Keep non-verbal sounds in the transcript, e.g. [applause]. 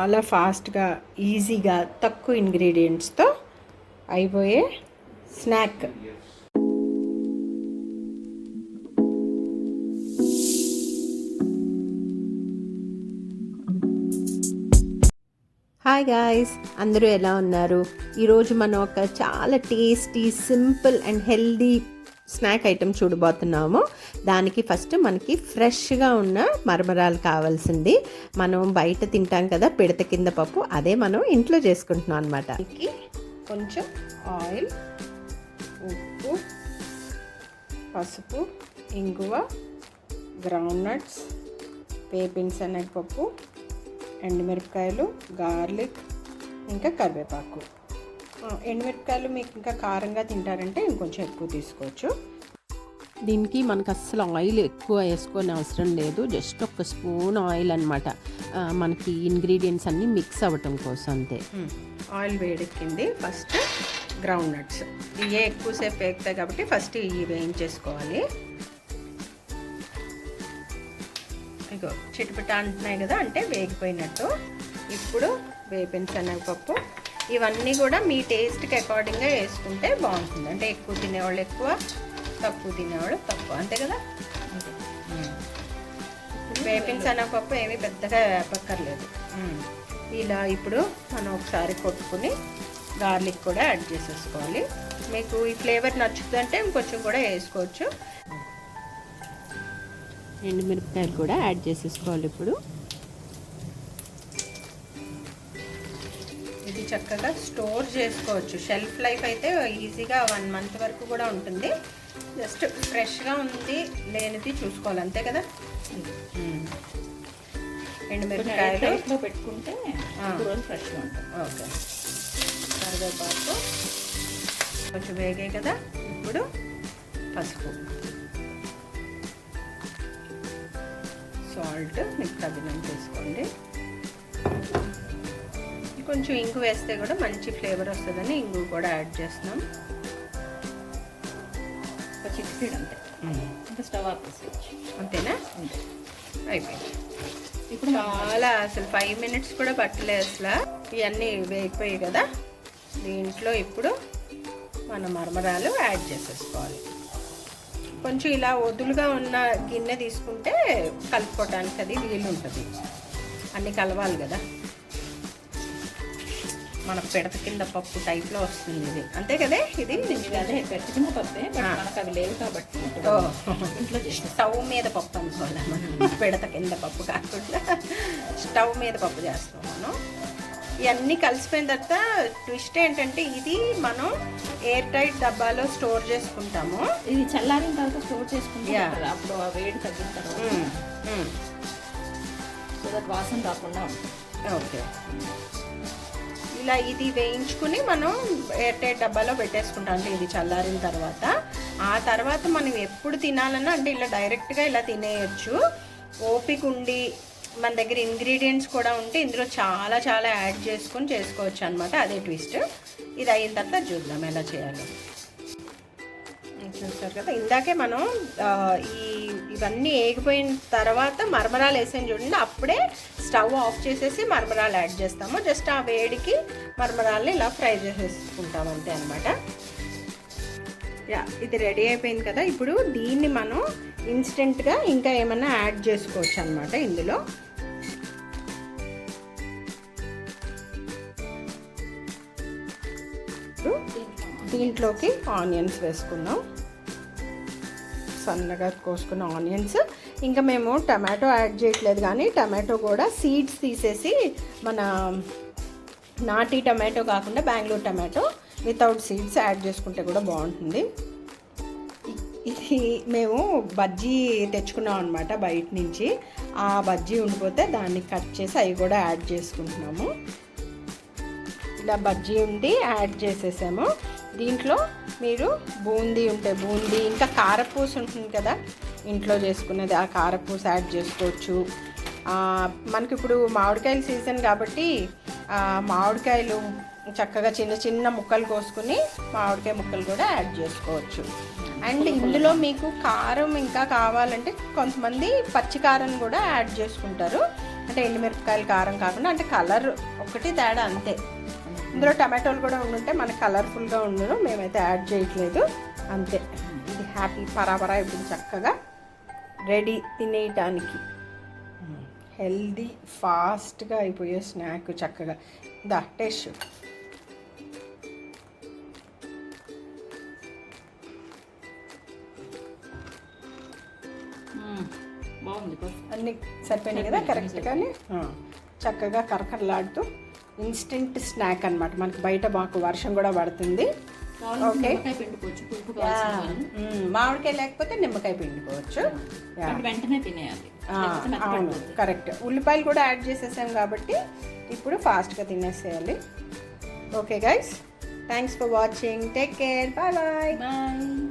చాలా ఫాస్ట్గా ఈజీగా తక్కువ ఇంగ్రీడియంట్స్తో అయిపోయే స్నాక్. హాయ్ గాయ్స్ అందరూ ఎలా ఉన్నారు? ఈరోజు మనం ఒక చాలా tasty simple and healthy snack item చూడబోతున్నాము. దానికి ఫస్ట్ మనకి ఫ్రెష్గా ఉన్న మరమరాలు కావాల్సింది. మనం బయట తింటాం కదా పిడత కింద పప్పు అదే మనం ఇంట్లో చేసుకుంటున్నాం అనమాట కొంచెం ఆయిల్ ఉప్పు పసుపు ఇంగువ గ్రౌండ్ నట్స్ పప్పు శనగపప్పు ఎండుమిరపకాయలు గార్లిక్ ఇంకా కరివేపాకు. ఎండుమిరపకాయలు మీకు ఇంకా కారంగా తింటారంటే ఇంకొంచెం ఎక్కువ తీసుకోవచ్చు. దీనికి మనకు అస్సలు ఆయిల్ ఎక్కువ వేసుకొని అవసరం లేదు. జస్ట్ ఒక స్పూన్ ఆయిల్ అనమాట మనకి ఇంగ్రీడియంట్స్ అన్నీ మిక్స్ అవ్వటం కోసం అంతే. ఆయిల్ వేడెక్కింది. First groundnuts. ఇవే ఎక్కువసేపు వేగుతాయి కాబట్టి ఫస్ట్ ఇవి వేయించేసుకోవాలి. ఇగో చిటపిట అంటున్నాయి కదా అంటే వేగిపోయినట్టు. ఇప్పుడు వేపిన శనగపప్పు ఇవన్నీ కూడా మీ టేస్ట్కి అకార్డింగ్గా వేసుకుంటే బాగుంటుంది. అంటే ఎక్కువ తినేవాళ్ళు ఎక్కువ తక్కువ తినేవాళ్ళు తక్కువ. అంతే కదా? వేపిన శనగపప్పు ఏమీ పెద్దగా వేపక్కర్లేదు. ఇలా ఇప్పుడు మనం ఒకసారి కొట్టుకుని గార్లిక్ కూడా యాడ్ చేసేసుకోవాలి. మీకు ఈ ఫ్లేవర్ నచ్చుతుందంటే ఇంకొంచెం కూడా వేసుకోవచ్చు. ఎండుమిరపకాయలు కూడా యాడ్ చేసేసుకోవాలి ఇప్పుడు. చక్కగా స్టోర్ చేసుకోవచ్చు. షెల్ఫ్ లైఫ్ అయితే ఈజీగా వన్ మంత్ వరకు కూడా ఉంటుంది. జస్ట్ ఫ్రెష్గా ఉంది లేనిది చూసుకోవాలి. అంతే కదా. ఎండుమిరపకాయలు పెట్టుకుంటే ఫ్రెష్గా ఉంటుంది. ఓకే. కరివేపాకు. కొంచెం వేగాయి కదా? ఇప్పుడు పసుపు. సాల్ట్ మీకు తగినంత వేసుకోండి కొంచెం ఇంగు వేస్తే కూడా మంచి ఫ్లేవర్ వస్తుందని ఇంగు కూడా యాడ్ చేస్తున్నాం. చిటికెడు అంతే. ఇంకా స్టవ్ అంతేనా? అంతే. అయిపోయింది. ఇప్పుడు చాలా అసలు ఫైవ్ మినిట్స్ కూడా పట్టలేదు అసలు. ఇవన్నీ వేగిపోయాయి కదా. దీంట్లో ఇప్పుడు మన మరమరాలు యాడ్ చేసేసుకోవాలి. కొంచెం ఇలా వదులుగా ఉన్న గిన్నె తీసుకుంటే కలుపుకోవడానికి అది వీలు ఉంటుంది అన్నీ కలవాలి కదా. మన పిడత కింద పప్పు టైప్లో వస్తుంది. ఇది. అంతే కదే ఇది? అదే పప్పే. మనకు అవి లేవు కాబట్టి. ఇంట్లో చేసిన స్టవ్ మీద పప్పు అనుకోవాలి. [laughs] మనం పిడత కింద పప్పు కాకుండా స్టవ్ మీద పప్పు చేస్తాం మనం. ఇవన్నీ కలిసిపోయిన తర్వాత ట్విస్ట్ ఏంటంటే ఇది మనం ఎయిర్ టైట్ డబ్బాలో స్టోర్ చేసుకుంటాము. ఇది చల్లారిన తర్వాత స్టోర్ చేసుకుంటే అప్పుడు ఆ వేడి తగ్గిన తర్వాత. మ్మ్. మ్మ్. సో దట్ వాసన రాకుండా ఓకే ఇలా ఇది వేయించుకుని మనం ఎయిర్ డబ్బాలో పెట్టేసుకుంటాం అంటే ఇది చల్లారిన తర్వాత. ఆ తర్వాత మనం ఎప్పుడు తినాలన్నా అంటే ఇలా డైరెక్ట్గా ఇలా తినేయచ్చు. ఓపిక ఉండి మన దగ్గర ఇంగ్రీడియంట్స్ కూడా ఉంటే ఇందులో చాలా చాలా యాడ్ చేసుకొని చేసుకోవచ్చు అనమాట అదే ట్విస్ట్. ఇది అయిన తర్వాత చూద్దాం ఎలా చేయాలో. చూస్తారు కదా? ఇందాకే మనం ఈ ఇవన్నీ ఏగిపోయిన తర్వాత మరమరాలు వేసాను చూడండి. అప్పుడే స్టవ్ ఆఫ్ చేసేసి మరమరాలు యాడ్ చేస్తాము. జస్ట్ ఆ వేడికి మరమరాలని ఇలా ఫ్రై చేసేసుకుంటాం అంతే అనమాట యా ఇది రెడీ అయిపోయింది కదా. ఇప్పుడు దీన్ని మనం ఇన్స్టెంట్గా ఇంకా ఏమైనా యాడ్ చేసుకోవచ్చు అనమాట ఇందులో. దీంట్లోకి ఆనియన్స్ వేసుకుందాం. సన్నగా కోసుకున్న ఆనియన్స్. ఇంకా మేము టమాటో యాడ్ చేయట్లేదు కానీ టమాటో కూడా సీడ్స్ తీసేసి మన నాటి టమాటో కాకుండా Bengaluru tomato without seeds add చేసుకుంటే కూడా బాగుంటుంది. ఇది మేము బజ్జీ తెచ్చుకున్నాం అనమాట బయట నుంచి. ఆ బజ్జీ ఉండిపోతే దాన్ని కట్ చేసి అవి కూడా యాడ్ చేసుకుంటున్నాము. ఇలా బజ్జీ ఉండి యాడ్ చేసేసాము. దీంట్లో మీరు బూందీ ఉంటే బూందీ ఇంకా కారపూస ఉంటుంది కదా ఇంట్లో చేసుకునేది ఆ కారపూస యాడ్ చేసుకోవచ్చు. మనకి ఇప్పుడు మామిడికాయల సీజన్ కాబట్టి మామిడికాయలు చక్కగా చిన్న చిన్న ముక్కలు కోసుకుని మామిడికాయ ముక్కలు కూడా యాడ్ చేసుకోవచ్చు. అండ్ ఇందులో మీకు కారం ఇంకా కావాలంటే కొంతమంది పచ్చి కారం కూడా యాడ్ చేసుకుంటారు. అంటే ఎండుమిరపకాయలు కారం కాకుండా అంటే కలర్ ఒకటి తేడా అంతే. ఇందులో టమాటోలు కూడా ఉండుంటే మనకి కలర్ఫుల్గా ఉండును మేమైతే యాడ్ చేయట్లేదు. అంతే. ఇది హ్యాపీ పరాపరా ఇప్పుడు చక్కగా రెడీ తినేయటానికి. హెల్దీ ఫాస్ట్గా అయిపోయే స్నాక్ చక్కగా. దా టేస్ట్ అన్నీ సరిపోయినాయి కదా? కరెక్ట్గానే? చక్కగా కరకరలాడుతూ ఇన్స్టెంట్ స్నాక్ అన్నమాట. మనకి బయట మాకు వర్షం కూడా పడుతుంది. ఓకే. మామిడికాయ లేకపోతే నిమ్మకాయ పిండుకోవచ్చు. వెంటనే తినేయాలి. అవును. కరెక్ట్. ఉల్లిపాయలు కూడా యాడ్ చేసేసాం కాబట్టి ఇప్పుడు ఫాస్ట్గా తినేసేయాలి. Okay guys thanks for watching take care bye bye bye